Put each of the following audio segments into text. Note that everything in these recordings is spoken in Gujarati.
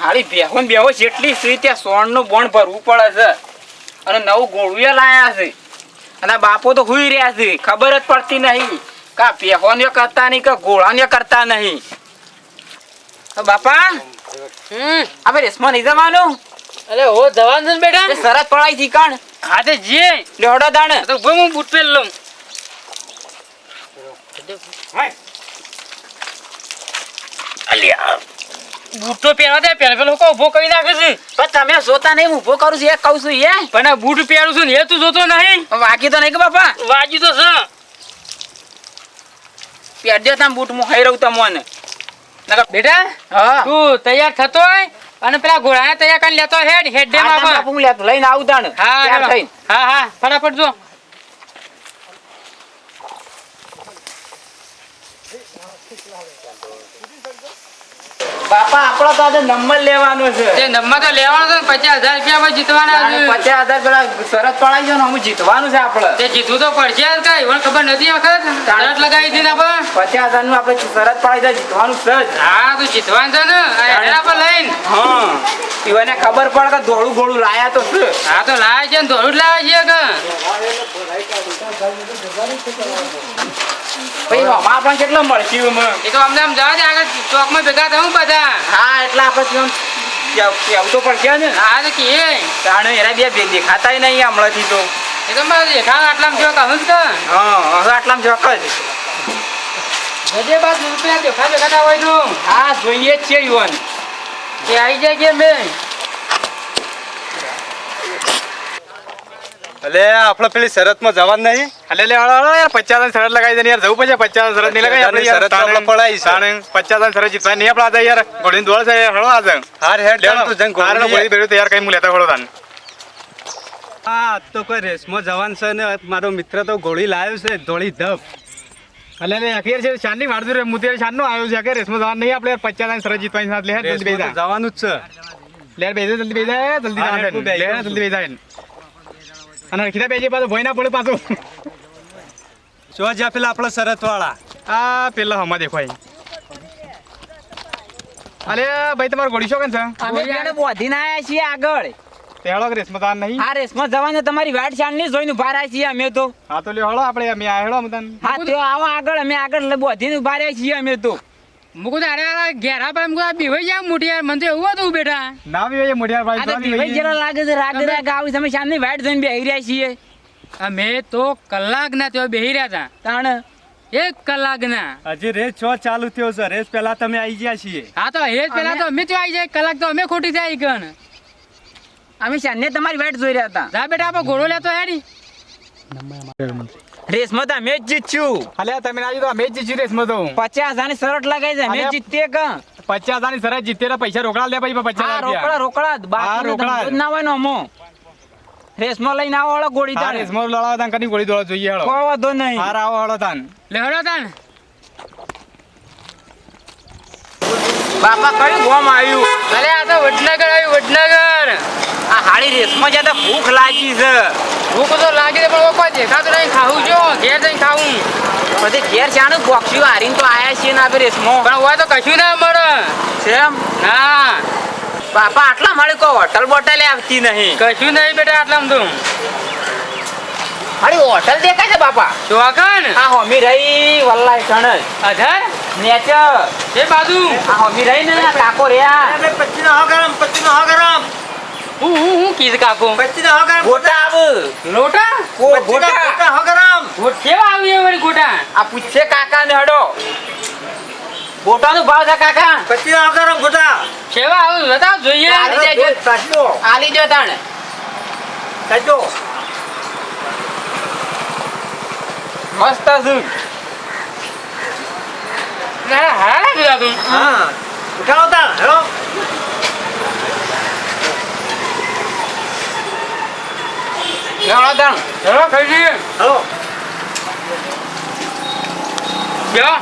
હાળી બેહો બેહો જેટલી છે ત્યાં સોણનું બોણ ભરવું પડે છે. અને નવું ગોળુએ લાયા છે. અને બાપો તો હુઈ રહ્યા છે. ખબર જ પડતી નહીં કા બેહોને કરતા નહીં કે ગોળાને કરતા નહીં. બાપા હમ. આપણે રેસમાં નહીં જવાનું? અરે હો જવાન છે બેટા? સરસ શરત પડાઈ થી કણ. હા તે જે? લેવડો દાણ. તો ભાઈ હું બૂટ પહેરી લઉં અલ્યા. બૂટ પહેરવા દે પહેલા પેલો ઊભો કરી નાખે છે. પણ તમે જોતા નહીં ઊભો કરું છું એ કહું છું એ. પણ બૂટ પહેરું છું ને એ તું જોતો નહીં. વાગી તો નહીં કે બાપા? વાગી તો છે. પહેરજો તમે બૂટ હું ખાઈ રહું તમને. બેટા હા. તું તૈયાર થતો હોય અને પેલા ઘોડાને તૈયાર કરીને લેતો હેડ હેડ ડે હું લઈને આવું તાણ. હા. હા હા ફટાફટ જો. બાપા આપણો તો આજે નંબર લેવાનો છે. તે નંબર તો લેવાનો છે પચાસ હજાર રૂપિયા જીતવાના છે. પચાસ હજાર પેલા શરત પડાવી છે ને અમુક જીતવાનું છે આપણે. તે જીતવું તો પડશે જ કઈ પણ ખબર નથી વખત. શરત લગાવી હતી ને આપણે. પચાસ હજારનું આપણે શરત પડાઈ છે જીતવાનું છે હા તું જીતવાનું છે ને. એના પર લઈને. હા. ઈવને ખબર પડે કે ધોળું ગોળું લાયા તો છે. હા તો લાયા છે ને ધોળું જ લાવે છે કે. ભાઈ આમાં પણ કેટલો મળશે? એ તો અમને આમ જવા દે આગળ ચોકમાં ભેગા થવું બધા. હા એટલે આપણે કેવું કેવું તો કે ને? હા તો કે તાણે એના બે ભેગ દેખાતાય નહીં હમણાંથી તો. એ તો મારે દેખાવ આટલામાં જો કહું જ કે હા હવે આટલામાં ચોક્કસ જજે બાદ રૂપિયા દેખા દેખાતા હોય તો. હા જોઈએ જ છે યુવાન. કે આવી જાય કે બે અલે આપણે પેલી શરતમાં જવાનું નહીં. અલે લે હળો હળો યાર પચાસની શરત લગાવી દે યાર જવું પડશે પચાસ શરત નહીં લગાવી આપણે યાર શરત આપણે પડાઈ છે. પચાસની શરત જીતવા નહીં આપણે આજે યાર ઘોડીને દોડ છે હળો આજે હાર હેડ લેણ તું જંગ ઘોડી ઘોડી બેડું તૈયાર કઈ હું લેતા હળો તાન. આજ તો કોઈ રેસમાં જવાન છે ને મારો મિત્ર તો ઘોડી લાવ્યો છે ધોળી ધપ. અલે લે અખિયાર છે શાનની વાળતું રે મુતિયાર શાનનો આવ્યો છે કે રેસમાં જવાનું નહીં આપણે યાર પચાસની શરત જીતવાની સાથે લે જલ્દી બેસા જવાનું જ છે. લે બેસે જલ્દી બેસા જલ્દી જલ્દી બેસા અને રખીતા બેસી પાછો ભોય ના પડે પાછું. જો જ્યાં પેલા આપણા શરત વાળા આ પેલા હમા દેખાય. અરે ભાઈ તમારો ગોળી શો છે? અમે બેને બોધીને આયા છીએ આગળ. તે હળો કે નહીં? આ રેસમાં જવાનું તમારી વાટ ચાલની જોઈને ઊભા રહ્યા છીએ અમે તો. હા તો લ્યો હળો આપણે અમે આ હેળો અમે હા તે આવો આગળ અમે આગળ બોધીને ઊભા રહ્યા છીએ અમે તો. મુકું અરે ઘેરા પર મુકું બીવાઈ જાય મોટી યાર મને તો એવું હતું બેટા. ના બી ભાઈ આ તો તો બી દિવાઈ ભાઈ જેલા લાગે છે રાગ રાગ આવી તમે શાનની વાટ જોઈને બેહી રહ્યા છીએ. અમે તો કલાક ના ત્યાં બેહી રહ્યા હતા. તાણ? એક કલાક ના. હજી રેસ છ ચાલુ થયો છે રેસ પહેલા તમે આવી ગયા છીએ. હા તો એ જ તો અમે ત્યાં આવી જાય કલાક તો અમે ખોટી જાય ગણ. અમે શાનને તમારી વાઈટ જોઈ રહ્યા હતા. જા બેટા આપણે ઘોડો લેતો હેડી. રેસમાં તો અમે જ જીતશું. અલ્યા તમે ના તો અમે જ જીતી રેસમાં તો પચાસ હજારની શરત લગાઈ છે અમે જીતે જીતીએ કે પચાસ હજારની શરત જીતે પૈસા રોકડા લે પછી પચાસ હા રોકડા રોકડા બાકી ના હોય ને અમો. રેસમાં લઈને આવો હળો ગોળી રેસ રેસમાં લડાવા તાન કની ગોળી દોડવા જોઈએ હળો કોઈ વાંધો નહીં. હાર આવો હળો તાન. લે હળો તાણ બાપા કયું ગોમ આવ્યું? અરે આ તો વડનગર આવ્યું વડનગર. આ હાડી રેસમાં જ્યાં તો ભૂખ લાગી છે. ભૂખ તો લાગી છે પણ કોઈ દેખાતું નહીં. ખાવું જો ઘેર જઈને ખાવું. પછી ઘેર ચાનું બોક્સ્યું હારીને તો આયા છીએ ને આપણે રેસમાં. પણ હોય તો કશું ના મળે. સેમ? ના. બાપા આટલા મળે કો હોટલ બોટલ આવતી નહીં. કશું નહીં બેટા આટલા તું. અરે હોટલ દેખાય છે બાપા. ચોકન આ હોમી રહી વલ્લાય સણ અઢાર નેચર. એ બાજુ. આ હોમી રહી ને આ કાકો રહ્યા હું હું હું કીધ કાકો. ગોટા આવ. લોટા? કો- ગોટા. ગોટ કેવા આવી વળી ગોટા? આ પૂછે કાકા ને હડો. ગોટાનો ભાવ છે કાકા. કેવા આવી? બતાવ જોઈએ. આલી દેજો. આલી જો તાણ. મસ્ત છે. ના હા? બધા તું લેવડો તાણ ચલો ખાઈ જઈએ બ્યો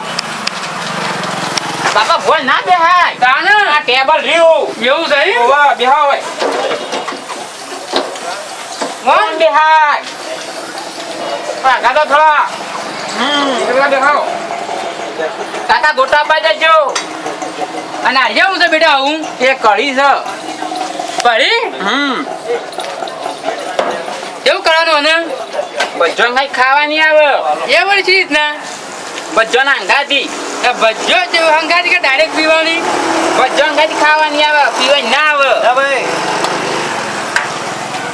બાપા ભોય ના બેહાય. તાને? આ ટેબલ રહ્યું. એવું થઈ ઓવા બેહા હોય કોણ બેહાય? આ ગાદો થોડા. હમ એટલા બેહાઓ કાકા ગોટા પા જજો. અને આજે હું છે બેટા હું એ કઢી છે. ભરી હમ. કેવું કરવાનું અને? બધાને કઈ ખાવાની આવે. એ વળી છે રીતના. બધાને અંગાથી આ ભજ્જો જેવું હંગાતી કે ડાયરેક્ટ પીવાની? બધાને અંગાતી ખાવાની આવે પીવાની ના આવે. ભાઈ.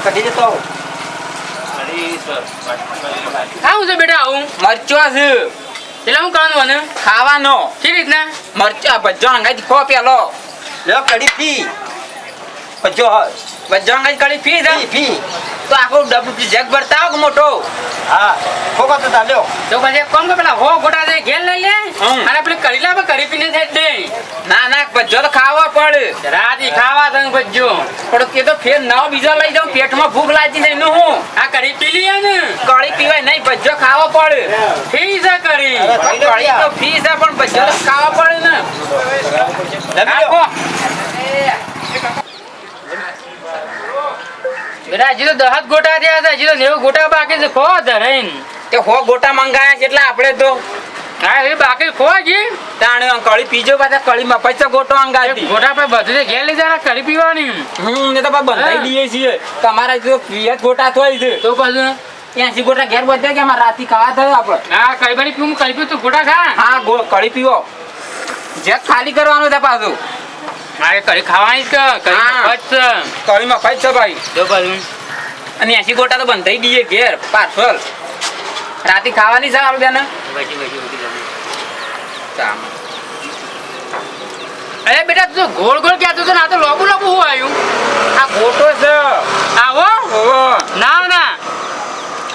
કઢી જતો આવું. છે બેટા આવું. મરચો છે. એટલે હું કરવાનું મને? ખાવાનો. છે રીતના? મરચા બધા અંગાથી ખો પેલો. લો કઢી પી. ભજો હોય. બધા અંગાથી કઢી પી દે પી તો આખું ડબલું જેક ભરતા આવો કે મોટો? હા. ખોખો તો ચાલ્યો તો પછી એક કે પેલા હો ગોટા દે ઘેર લઈ લે. અને પેલી કરી લાવે કરી પીને સાઈડ દે. ના ના ભજો તો ખાવા પડે. રાતી ખાવા તને ભજો પણ કે તો ફેર નવા બીજા લઈ જાઉં. પેટમાં ભૂખ લાગી જાય નું હું. આ કરી પી લઈએ ને કઢી પીવાય નહીં ભજો ખાવા પડે. ફી છે કરી કઢી તો ફી છે પણ બધો ખાવા પડે ને. જમી લો. રાખો બેટા હજી તો દહત ગોટા થયા છે હજી તો નેવું ગોટા બાકી છે ખો ધરાઈને. તે હો ગોટા મંગાયા છે એટલે આપણે તો. હા એ બાકી ખો તાણે કળી પીજો પાછા કળી માં પૈસા ગોટો અંગાતી ગોટા પર બધું ઘેર લઈ જરા કરી પીવાની. હમ ને તો બંધાઈ દઈએ છીએ. તમારા જો પિયત ગોટા થોય છે. તો પાછું ત્યાંથી ગોટા ઘેર બધે કે અમારે રાતી ખાવા થયો આપણે. હા કઈ બારી પીવું કઈ પીવું તું ગોટા ખા. હા ગો કળી પીવો. જે ખાલી કરવાનો છે પાછું. મારે એ ખાવાની જ કે કરી હા. મફત છે. છે ભાઈ. જો અને એસી ગોટા તો બંધાઈ દઈએ ઘેર પાર્સલ. રાતે ખાવાની છે આપણે બેન? અરે બેટા તું ગોળ ગોળ કહેતો તું ને આ તો લોબુ લોબુ હું આવ્યું? આ ગોટો છે. આવો? ના ના.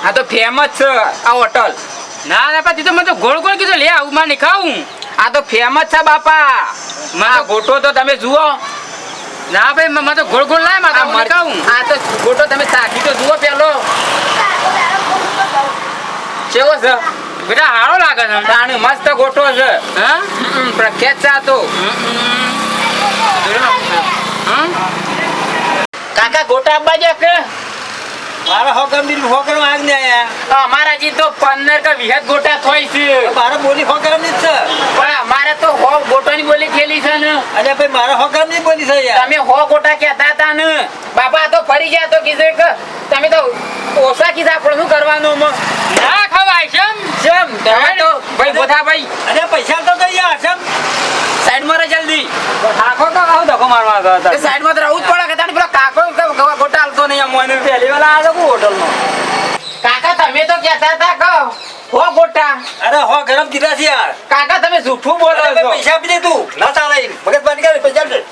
આ તો ફેમસ છે આ હોટલ ના ના પાછી તો મને તો ગોળ ગોળ કીધું લે આવું માં ખાવું આ તો ફેમસ છે બાપા. મારા આ તો ગોટો તો તમે જુઓ. ના ભાઈ મને તો ગોળ ગોળ લાય મારા ખાવું આ તો ગોટો તમે ચાખી તો જુઓ પેલો. કેવો છે? બેટા હારો લાગે છે. તાણે મસ્ત ગોટો છે. હા? પ્રખ્યાત છે આ તો. હમ? કાકા ગોટા આપવા કે? મારા હોકમ ગમ હોકર માંગ ને આયા અમારા જી તો પંદર કે 20 ગોટા થોય છે. મારા બોલી હોકરની છે. પણ અમારે તો હો ગોટાની બોલી થેલી છે ને. અને ભાઈ મારા હો ની બોલી છે યાર. તમે હો ગોટા કહેતા હતા ને. બાપા તો ફરી ગયા તો કીધું કે તમે તો ઓછા કીધા પણ શું કરવાનું માં ના ખવાય છે એમ? જેમ તમે તો ભાઈ બોધા ભાઈ. અને પૈસા તો દઈ યાર સમ સાઈડમાં રહે જલ્દી. આખો તો આવ ધક્કો મારવા ગયો સાઈડમાં તો રહું જ પડે કે તાણી પેલો કાકો ગોટા અમને પહેલી વાર આવ્યો તો હોટલમાં કાકા તમે તો કહેતા હતા કે હો ગોટા. અરે હો ગરમ કીધા છે યાર. કાકા તમે જૂઠું બોલો છો. પૈસા આપી દે તું ના ચાલે. મગજ બંધ કર પૈસા આપી દે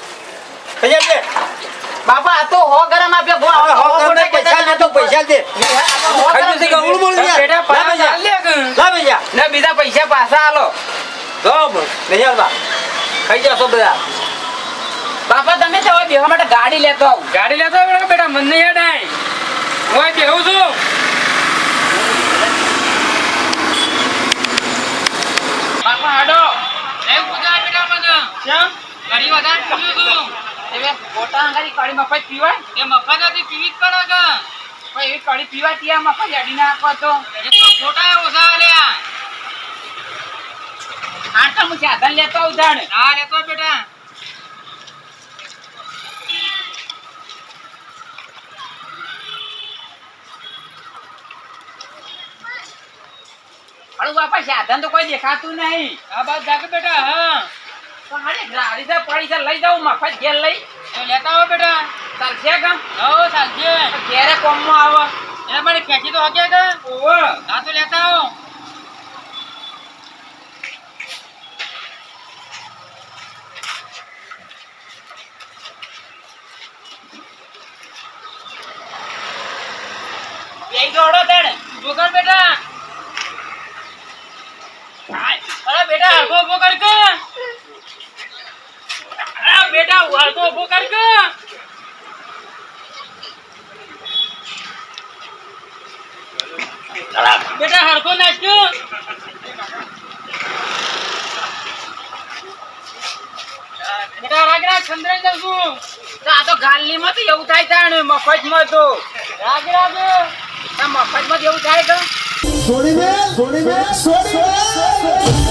પૈસા આપી દે બાપા આ તો હો ગરમ આપ્યો. ગો હો હો ગરમ ગોટા પૈસા દે તું પૈસા દે હો છે કે અવળું બોલ યાર. બેટા પૈસા. ચાલ લે. લા પૈસા. ને બીજા પૈસા પાછા આલો. તો નહીં આવતા. ખાઈ જશો બધા. બાપા તમે તો હવે બેહવા માટે ગાડી લેતો આવો. ગાડી લેતો હોય બેટા મને નહીં હેડ આય હું બેહું છું. બાપા હાડો. એમ પૂજા બેટા મને. કેમ? ઘણી વધારે પીવું છું. તમે ગોટા અંગારી કાળી મફત પીવાય? એ મફત હતી પીવી જ પડે કે પણ એવી કઢી પીવાય ત્યાં મફત અડી નાખવા તો. એ એ ઓછા આલ્યા. આટા હું સાધન લેતો આવું જાણ ના લેતો બેટા. અરે બાપા સાધન તો કોઈ દેખાતું નહીં. આ બાદ જાગે બેટા હા. ગાડી છે પડી છે લઈ જાઉં મફત ઘેર લઈ. તો લેતા આવો બેટા. ચાલશે કામ હો ચાલશે. ઘેરે કોમમાં આવે. એના માટે ખેંચી તો હકે કે? હા તો લેતા આવો. બેટા અરે બેટા હરખો ઊભો બેટા હરખો ઊભો કર કે બેટા હરખો નાચજો બેટા રાગ રાગ સંદ્રાઈ જાઉં તો આ તો ગાલની તો એવું થાય તાણ, મફતમાં તો. રાગ રાગ. આ મફતમાં એવું થાય તો. છોડી દે છોડી દે છોડી દે